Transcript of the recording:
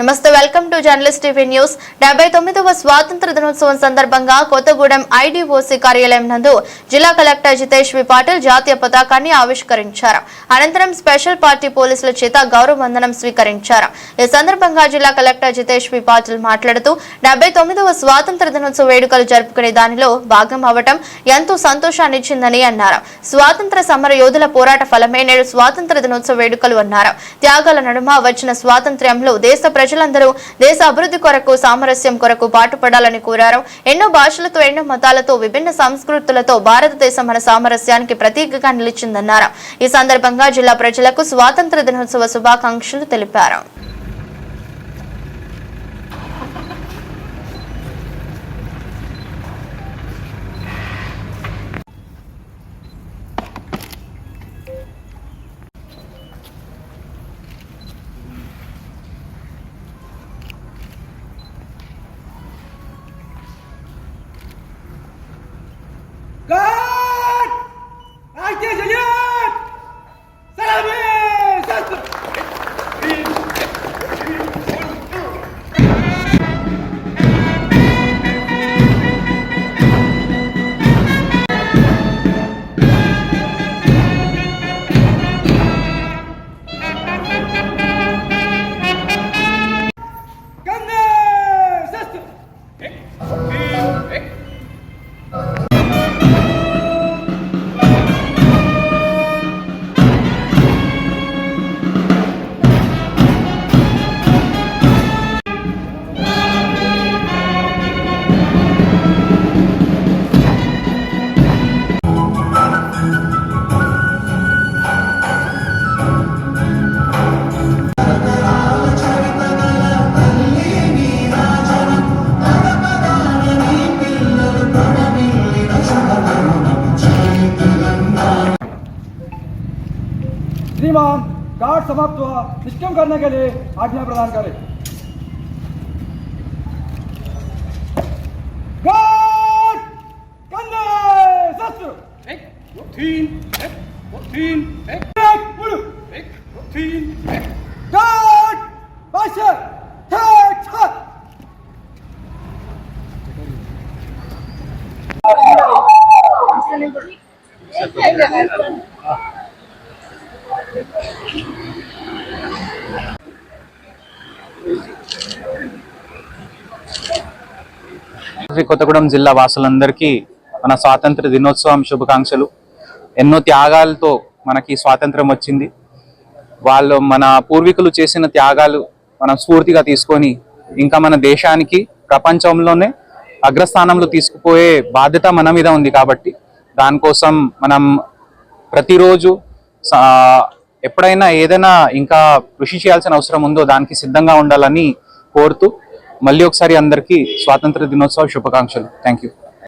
నమస్తే welcome to journalist TV news. డెబ్బై తొమ్మిదవ స్వాతంత్ర దినోత్సవం సందర్భంగా కొత్తగూడెం ఐడీఓసీ కార్యాలయం నందు జిల్లా కలెక్టర్ జితేష్ వి పాటిల్ జాతీయ పతాకాన్ని ఆవిష్కరించారు. అనంతరం స్పెషల్ పార్టీ పోలీసుల చేత గౌరవ వందనం స్వీకరించారు. ఈ సందర్భంగా జిల్లా కలెక్టర్ జితేష్ వి పాటిల్ మాట్లాడుతూ డెబ్బై తొమ్మిదవ స్వాతంత్ర దినోత్సవ వేడుకలు జరుపుకునే దానిలో భాగం అవ్వటం ఎంతో సంతోషాన్నిచ్చిందని అన్నారు. స్వాతంత్ర సమర యోధుల పోరాట ఫలమే నేడు స్వాతంత్ర దినోత్సవ వేడుకలు అన్నారు. త్యాగాల నడుమ వచ్చిన స్వాతంత్ర్యంలో దేశ ప్రజ ప్రజలందరూ దేశ అభివృద్ధి కొరకు సామరస్యం కొరకు పాటుపడాలని కోరారు. ఎన్నో భాషలతో ఎన్నో మతాలతో విభిన్న సంస్కృతులతో భారతదేశం మన సామరస్యానికి ప్రతీకగా నిలిచిందన్నారు. ఈ సందర్భంగా జిల్లా ప్రజలకు స్వాతంత్ర దినోత్సవ శుభాకాంక్షలు తెలిపారు. 小心小心 श्रीमान कार्ड समाप्त हुआ। निष्क्रम करने के लिए आज्ञा प्रदान करें। तीन एक तीन एक। एक एक तीन एक। Thank you. శ్రీ కొత్తగూడెం జిల్లా వాసులందరికీ మన స్వాతంత్ర దినోత్సవం శుభాకాంక్షలు. ఎన్నో త్యాగాలతో మనకి స్వాతంత్రం వచ్చింది. వాళ్ళు మన పూర్వీకులు చేసిన త్యాగాలు మనం స్ఫూర్తిగా తీసుకొని ఇంకా మన దేశానికి ప్రపంచంలోనే అగ్రస్థానంలో తీసుకుపోయే బాధ్యత మన మీద ఉంది కాబట్టి దానికోసం మనం ప్రతిరోజు ఎప్పుడైనా ఏదైనా ఇంకా కృషి చేయాల్సిన అవసరం ఉందో దానికి సిద్ధంగా ఉండాలని కోరుతూ మళ్ళీ ఒకసారి అందరికీ స్వాతంత్ర దినోత్సవ శుభాకాంక్షలు. Thank you